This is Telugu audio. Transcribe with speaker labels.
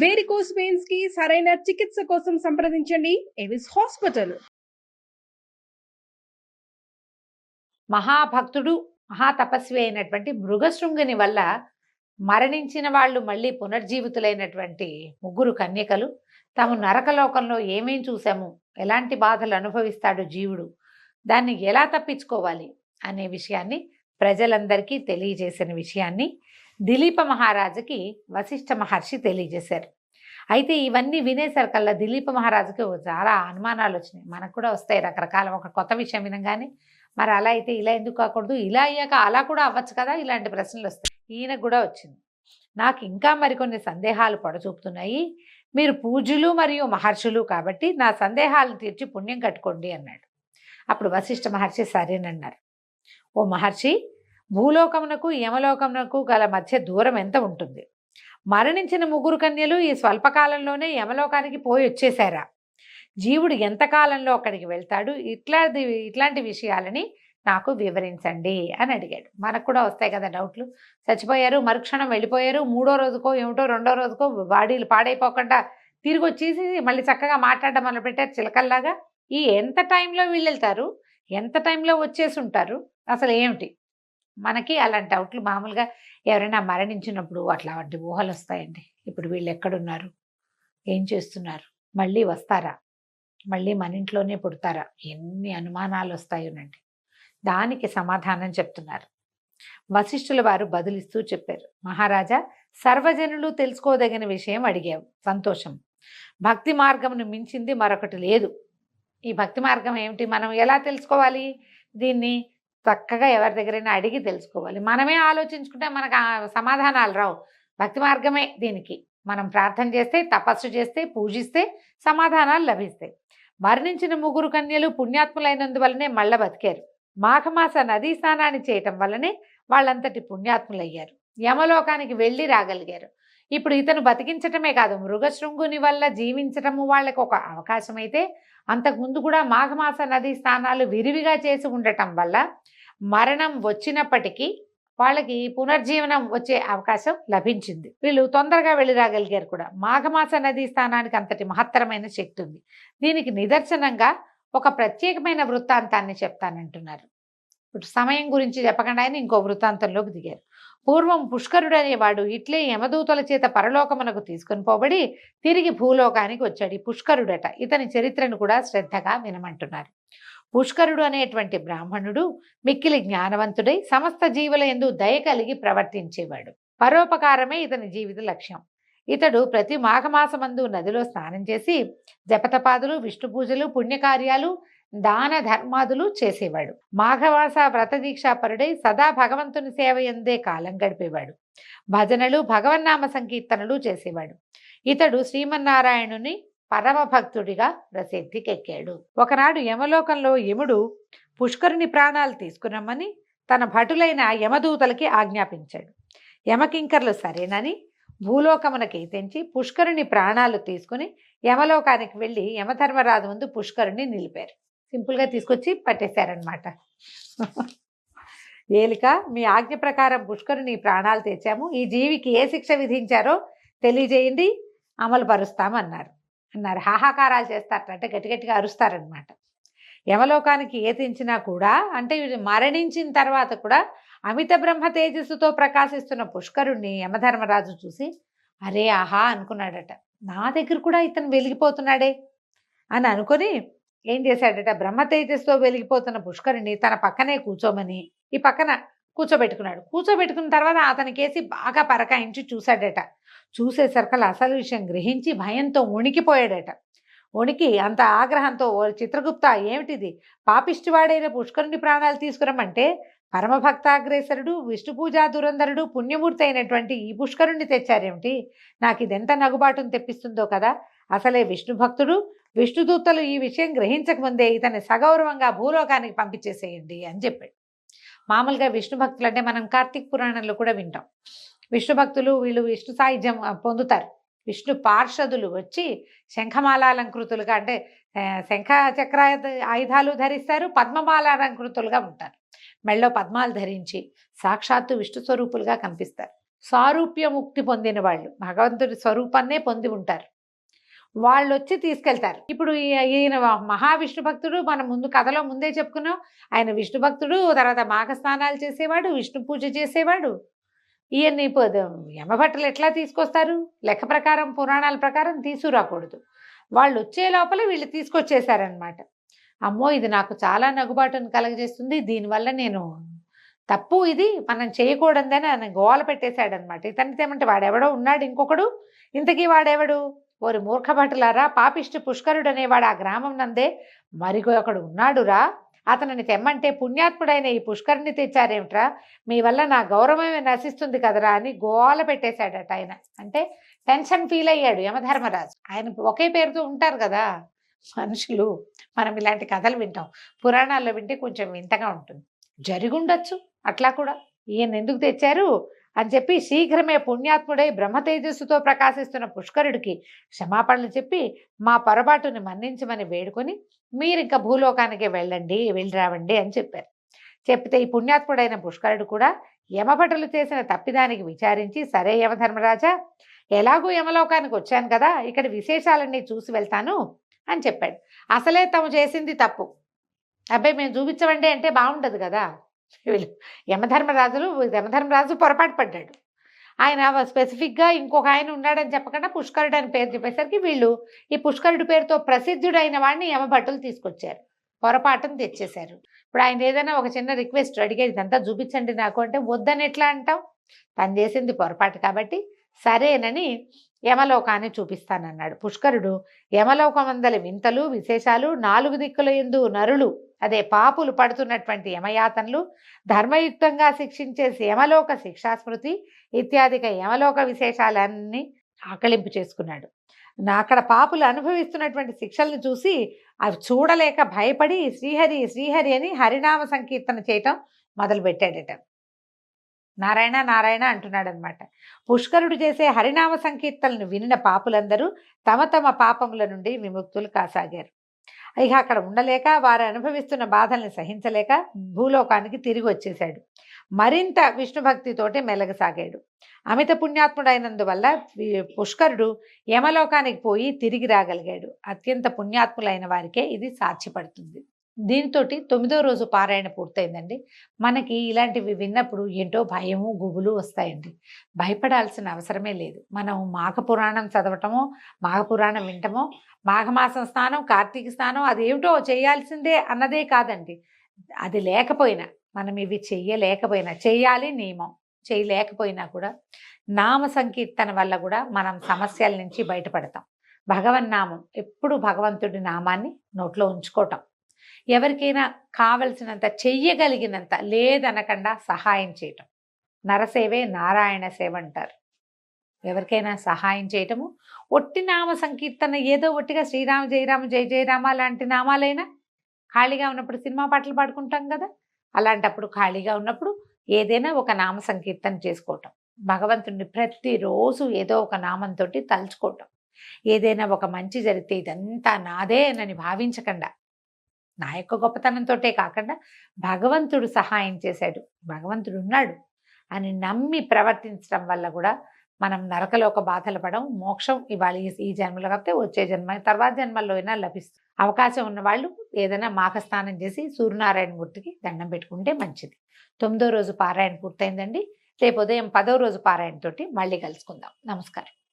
Speaker 1: వేరికోస్ పెయిన్స్కి సరైన చికిత్స కోసం సంప్రదించండి. ఎవిస్ హాస్పిటల్
Speaker 2: మహాభక్తుడు మహాతపస్వి అయినటువంటి మృగశృంగుని వల్ల మరణించిన వాళ్ళు మళ్ళీ పునర్జీవితులైనటువంటి ముగ్గురు కన్యకలు. తాము నరకలోకంలో ఏమేం చూసాము ఎలాంటి బాధలు అనుభవిస్తాడు జీవుడు? దాన్ని ఎలా తప్పించుకోవాలి? అనే విషయాన్ని ప్రజలందరికీ తెలియజేసిన విషయాన్ని దిలీప మహారాజుకి వశిష్ఠ మహర్షి తెలియజేశారు. అయితే ఇవన్నీ వినేసరికల్లా దిలీప మహారాజుకి చాలా అనుమానాలు వచ్చినాయి. మనకు కూడా వస్తాయి రకరకాల ఒక కొత్త విషయం వినగానే. మరి అలా అయితే ఇలా ఎందుకు కాకూడదు? ఇలా అయ్యాక అలా కూడా అవ్వచ్చు కదా? ఇలాంటి ప్రశ్నలు వస్తాయి. ఈయనకు కూడా వచ్చింది. నాకు ఇంకా మరికొన్ని సందేహాలు పడచూపుతున్నాయి. మీరు పూజలు మరియు మహర్షులు కాబట్టి నా సందేహాలను తీర్చి పుణ్యం కట్టుకోండి అన్నాడు. అప్పుడు వశిష్ఠ మహర్షి సరేనన్నారు. ఓ మహర్షి భూలోకమునకు యమలోకమునకు గల మధ్య దూరం ఎంత ఉంటుంది? మరణించిన ముగ్గురు కన్యలు ఈ స్వల్పకాలంలోనే యమలోకానికి పోయి వచ్చేసారా జీవుడు ఎంతకాలంలో అక్కడికి వెళ్తాడు? ఇట్లాంటి ఇట్లాంటి విషయాలని నాకు వివరించండి అని అడిగాడు. మనకు కూడా వస్తాయి కదా డౌట్లు. చచ్చిపోయారు మరుక్షణం వెళ్ళిపోయారు మూడో రోజుకో ఏమిటో రెండో రోజుకో బాడీలు పాడైపోకుండా తిరిగి వచ్చేసి మళ్ళీ చక్కగా మాట్లాడడం మొదలు పెట్టారు చిలకల్లాగా. ఈ ఎంత టైంలో వీళ్ళు వెళ్తారు ఎంత టైంలో వచ్చేసి ఉంటారు? అసలు ఏమిటి? మనకి అలాంటి డౌట్లు మామూలుగా ఎవరైనా మరణించినప్పుడు అట్లా వంటి ఊహలు వస్తాయండి ఇప్పుడు వీళ్ళు ఎక్కడున్నారు ఏం చేస్తున్నారు? మళ్ళీ వస్తారా? మళ్ళీ మన ఇంట్లోనే పుడతారా? ఎన్ని అనుమానాలు వస్తాయోనండి దానికి సమాధానం చెప్తున్నారు. వశిష్ఠుల వారు బదులిస్తూ చెప్పారు. మహారాజా సర్వజనులు తెలుసుకోదగిన విషయం అడిగావు. సంతోషం. భక్తి మార్గంను మించింది మరొకటి లేదు. ఈ భక్తి మార్గం ఏమిటి? మనం ఎలా తెలుసుకోవాలి దీన్ని? చక్కగా ఎవరి దగ్గరైనా అడిగి తెలుసుకోవాలి. మనమే ఆలోచించుకుంటే మనకు ఆ సమాధానాలు రావు. భక్తి మార్గమే దీనికి. మనం ప్రార్థన చేస్తే తపస్సు చేస్తే పూజిస్తే సమాధానాలు లభిస్తాయి. మరణించిన ముగ్గురు కన్యలు పుణ్యాత్ములైనందువల్లనే మళ్ళ బతికారు. మాఘమాస నదీ స్నానాన్ని చేయటం వల్లనే వాళ్ళంతటి పుణ్యాత్ములయ్యారు. యమలోకానికి వెళ్ళి రాగలిగారు. ఇప్పుడు ఇతను బతికించటమే కాదు మృగశృంగుని వల్ల జీవించటము వాళ్ళకి ఒక అవకాశం అయితే అంతకుముందు కూడా మాఘమాస నదీ స్నానాలు విరివిగా చేసి ఉండటం వల్ల మరణం వచ్చినప్పటికీ వాళ్ళకి పునర్జీవనం వచ్చే అవకాశం లభించింది. వీళ్ళు తొందరగా వెళ్ళి రాగలిగారు కూడా. మాఘమాస నదీ స్థానానికి అంతటి మహత్తరమైన శక్తి ఉంది. దీనికి నిదర్శనంగా ఒక ప్రత్యేకమైన వృత్తాంతాన్ని చెప్తానంటున్నారు. ఇప్పుడు సమయం గురించి చెప్పకుండా ఆయన ఇంకో వృత్తాంతంలోకి దిగారు. పూర్వం పుష్కరుడు అనేవాడు ఇట్లే యమదూతల చేత పరలోకమునకు తీసుకొని పోబడి తిరిగి భూలోకానికి వచ్చాడు ఈ పుష్కరుడట. ఇతని చరిత్రను కూడా శ్రద్ధగా వినమంటున్నారు. పుష్కరుడు అనేటువంటి బ్రాహ్మణుడు మిక్కిలి జ్ఞానవంతుడై సమస్త జీవుల ఎందు దయ కలిగి ప్రవర్తించేవాడు. పరోపకారమే ఇతని జీవిత లక్ష్యం. ఇతడు ప్రతి మాఘమాసమందు నదిలో స్నానం చేసి జపతపాదులు విష్ణు పూజలు పుణ్యకార్యాలు దాన ధర్మాదులు చేసేవాడు. మాఘవాస వ్రత దీక్షాపరుడై సదా భగవంతుని సేవ ఎందే కాలం గడిపేవాడు. భజనలు భగవన్నామ సంకీర్తనలు చేసేవాడు. ఇతడు శ్రీమన్నారాయణుని పరమభక్తుడిగా ప్రసిద్ధికెక్కాడు. ఒకనాడు యమలోకంలో యముడు పుష్కరుని ప్రాణాలు తీసుకురమ్మని తన భటులైన యమదూతలకి ఆజ్ఞాపించాడు. యమకింకర్లు సరేనని భూలోకమునకి తెంచి పుష్కరుని ప్రాణాలు తీసుకుని యమలోకానికి వెళ్ళి యమధర్మరాజు ముందు పుష్కరుని నిలిపారు. సింపుల్గా తీసుకొచ్చి పట్టేశారనమాట ఏలిక మీ ఆజ్ఞ ప్రకారం పుష్కరుని ప్రాణాలు తెచ్చాము. ఈ జీవికి ఏ శిక్ష విధించారో తెలియజేయండి. అమలు పరుస్తామన్నారు అన్నారు. హాహాకారాలు చేస్తారట. అంటే గట్టి గట్టిగా అరుస్తారనమాట. యమలోకానికి ఏతించినా కూడా అంటే మరణించిన తర్వాత కూడా అమిత బ్రహ్మ తేజస్సుతో ప్రకాశిస్తున్న పుష్కరుణ్ణి యమధర్మరాజు చూసి అరే ఆహా! అనుకున్నాడట. నా దగ్గర కూడా ఇతను వెలిగిపోతున్నాడే అని అనుకొని ఏం చేశాడట? బ్రహ్మ తేజస్సుతో వెలిగిపోతున్న పుష్కరుణ్ణి తన పక్కనే కూర్చోమని ఈ పక్కన కూర్చోబెట్టుకున్నాడు. కూర్చోబెట్టుకున్న తర్వాత అతనికేసి బాగా పరకాయించి చూశాడట. చూసేసరికి అసలు విషయం గ్రహించి భయంతో వణికిపోయాడట. వణికి అంత ఆగ్రహంతో ఓ చిత్రగుప్త ఏమిటిది? పాపిష్టివాడైన పుష్కరుని ప్రాణాలు తీసుకురమ్మంటే పరమభక్తాగ్రేసరుడు విష్ణు పూజా దురంధరుడు పుణ్యమూర్తి అయినటువంటి ఈ పుష్కరుణ్ణి తెచ్చారేమిటి? నాకు ఇదెంత నగుబాటును తెప్పిస్తుందో కదా! అసలే విష్ణు భక్తుడు విష్ణుదూతలు ఈ విషయం గ్రహించకముందే ఇతన్ని సగౌరవంగా భూలోకానికి పంపించేసేయండి అని చెప్పాడు. మామూలుగా విష్ణు భక్తులు అంటే మనం కార్తీక్ పురాణంలో కూడా వింటాం. విష్ణు భక్తులు వీళ్ళు విష్ణు సాయుధ్యం పొందుతారు. విష్ణు పార్షదులు వచ్చి శంఖమాలాలంకృతులుగా అంటే శంఖ చక్ర ఆయుధాలు ధరిస్తారు పద్మమాలాలంకృతులుగా ఉంటారు. మెళ్ళో పద్మాలు ధరించి సాక్షాత్తు విష్ణు స్వరూపులుగా కనిపిస్తారు. సారూప్య ముక్తి పొందిన వాళ్ళు భగవంతుడి స్వరూపాన్నే పొంది ఉంటారు. వాళ్ళు వచ్చి తీసుకెళ్తారు. ఇప్పుడు ఈయన మహావిష్ణు భక్తుడు మనం ముందు కథలో ముందే చెప్పుకున్నాం ఆయన విష్ణు భక్తుడు తర్వాత మాఘ స్నానాలు చేసేవాడు విష్ణు పూజ చేసేవాడు ఇవన్నీ ప- యమభట్టలు ఎట్లా తీసుకొస్తారు? లెక్క ప్రకారం పురాణాల ప్రకారం తీసుకురాకూడదు. వాళ్ళు వచ్చే లోపల వీళ్ళు తీసుకొచ్చేసారనమాట అమ్మో ఇది నాకు చాలా నగుబాటును కలగజేస్తుంది. దీనివల్ల నేను తప్పు ఇది మనం చేయకూడదని ఆయన గోల పెట్టేశాడనమాట ఇతనితో ఏమంటే వాడెవడో ఉన్నాడు ఇంకొకడు? ఇంతకీ వాడెవడు? ఓరి మూర్ఖ భటులారా పాపిష్టి పుష్కరుడు అనేవాడు ఆ గ్రామం నందే? మరిగో ఒకడు ఉన్నాడురా? అతనిని తెమ్మంటే పుణ్యాత్ముడైన ఈ పుష్కరిని తెచ్చారేమిట్రా? మీ వల్ల నా గౌరవమే నశిస్తుంది కదరా అని గోల పెట్టేశాడట ఆయన. అంటే టెన్షన్ ఫీల్ అయ్యాడు యమధర్మరాజు. ఆయన ఒకే పేరుతో ఉంటారు కదా. మనుషులు మనం ఇలాంటి కథలు వింటాం. పురాణాల్లో వింటే కొంచెం వింతగా ఉంటుంది. జరిగుండొచ్చు అట్లా కూడా. ఈయన ఎందుకు తెచ్చారు? అని చెప్పి శీఘ్రమే పుణ్యాత్ముడై బ్రహ్మ తేజస్సుతో ప్రకాశిస్తున్న పుష్కరుడికి క్షమాపణలు చెప్పి మా పొరపాటుని మన్నించమని వేడుకొని మీరు ఇంకా భూలోకానికి వెళ్ళండి వెళ్ళి రావండి అని చెప్పారు. చెప్తే ఈ పుణ్యాత్ముడైన పుష్కరుడు కూడా యమభటులు చేసిన తప్పిదానికి విచారించి సరే యమధర్మరాజా ఎలాగూ యమలోకానికి వచ్చాను కదా ఇక్కడ విశేషాలన్నీ చూసి వెళ్తాను అని చెప్పాడు. అసలే తాము చేసింది తప్పు. అబ్బాయి మేము చూపించమండి అంటే బాగుండదు కదా. వీళ్ళు యమధర్మరాజులు యమధర్మరాజు పొరపాటు పడ్డాడు. ఆయన స్పెసిఫిక్గా ఇంకొక ఆయన ఉన్నాడని చెప్పకుండా పుష్కరుడు అని పేరు చెప్పేసరికి వీళ్ళు ఈ పుష్కరుడి పేరుతో ప్రసిద్ధుడైన వాడిని యమభట్టులు తీసుకొచ్చారు. పొరపాటును తెచ్చేశారు. ఇప్పుడు ఆయన ఏదైనా ఒక చిన్న రిక్వెస్ట్ అడిగేది ఇదంతా చూపించండి నాకు అంటే వద్దని ఎట్లా అంటాం తను చేసింది పొరపాటు కాబట్టి సరేనని యమలోకాన్ని చూపిస్తానన్నాడు. పుష్కరుడు యమలోకమందలి వింతలు విశేషాలు నాలుగు దిక్కుల ఎందు నరులు అదే పాపులు పడుతున్నటువంటి యమయాతనలు ధర్మయుక్తంగా శిక్షించే యమలోక శిక్షాస్మృతి ఇత్యాదిక యమలోక విశేషాలన్నీ ఆకలింపు చేసుకున్నాడు. అక్కడ పాపులు అనుభవిస్తున్నటువంటి శిక్షల్ని చూసి అవి చూడలేక భయపడి శ్రీహరి శ్రీహరి అని హరినామ సంకీర్తన చేయటం మొదలుపెట్టాడట. నారాయణ నారాయణ అంటున్నాడు అనమాట పుష్కరుడు చేసే హరినామ సంకీర్తనను వినిన పాపులందరూ తమ తమ పాపముల నుండి విముక్తులు కాసాగారు. ఇక అక్కడ ఉండలేక వారు అనుభవిస్తున్న బాధల్ని సహించలేక భూలోకానికి తిరిగి వచ్చేశాడు. మరింత విష్ణు భక్తితోటి మెలగసాగాడు. అమిత పుణ్యాత్ముడైనందువల్ల పుష్కరుడు యమలోకానికి పోయి తిరిగి రాగలిగాడు. అత్యంత పుణ్యాత్ములైన వారికే ఇది సాధ్యపడుతుంది. దీంతో తొమ్మిదో రోజు పారాయణ పూర్తయిందండి. మనకి ఇలాంటివి విన్నప్పుడు ఏంటో భయము గుబులు వస్తాయండి. భయపడాల్సిన అవసరమే లేదు. మనం మాఘ పురాణం చదవటమో మాఘ పురాణం వింటమో మాఘమాసం స్నానం కార్తీక స్నానం అదేమిటో చేయాల్సిందే అన్నదే కాదండి. అది లేకపోయినా మనం ఇవి చెయ్యలేకపోయినా చెయ్యాలి నియమం. చేయలేకపోయినా కూడా నామ సంకీర్తన వల్ల కూడా మనం సమస్యల నుంచి బయటపడతాం. భగవన్నామం ఎప్పుడు భగవంతుడి నామాన్ని నోట్లో ఉంచుకోవటం. ఎవరికైనా కావలసినంత చెయ్యగలిగినంత లేదనకుండా సహాయం చేయటం. నరసేవే నారాయణ సేవ అంటారు. ఎవరికైనా సహాయం చేయటము ఒట్టి నామ సంకీర్తన ఏదో ఒట్టిగా శ్రీరామ జయరామ జయ జయరామ లాంటి నామాలైనా ఖాళీగా ఉన్నప్పుడు సినిమా పాటలు పాడుకుంటాం కదా అలాంటప్పుడు ఖాళీగా ఉన్నప్పుడు ఏదైనా ఒక నామ సంకీర్తన చేసుకోవటం. భగవంతుడిని ప్రతిరోజు ఏదో ఒక నామంతో తలుచుకోవటం. ఏదైనా ఒక మంచి జరిగితే ఇదంతా నాదే అని భావించకుండా. నా యొక్క గొప్పతనంతోటే కాకుండా భగవంతుడు సహాయం చేశాడు భగవంతుడు ఉన్నాడు అని నమ్మి ప్రవర్తించడం వల్ల కూడా మనం నరకలో ఒక బాధలు పడం మోక్షం ఇవాళ ఈ- ఈ జన్మలో కాకపోతే వచ్చే జన్మ తర్వాత జన్మల్లో అయినా లభిస్తుంది. అవకాశం ఉన్న వాళ్ళు ఏదైనా మాఘస్నానం చేసి సూర్యనారాయణ మూర్తికి దండం పెట్టుకుంటే మంచిది. తొమ్మిదో రోజు పారాయణ పూర్తయిందండి. రేపు ఉదయం పదో రోజు పారాయణ తోటి మళ్ళీ కలుసుకుందాం. నమస్కారం.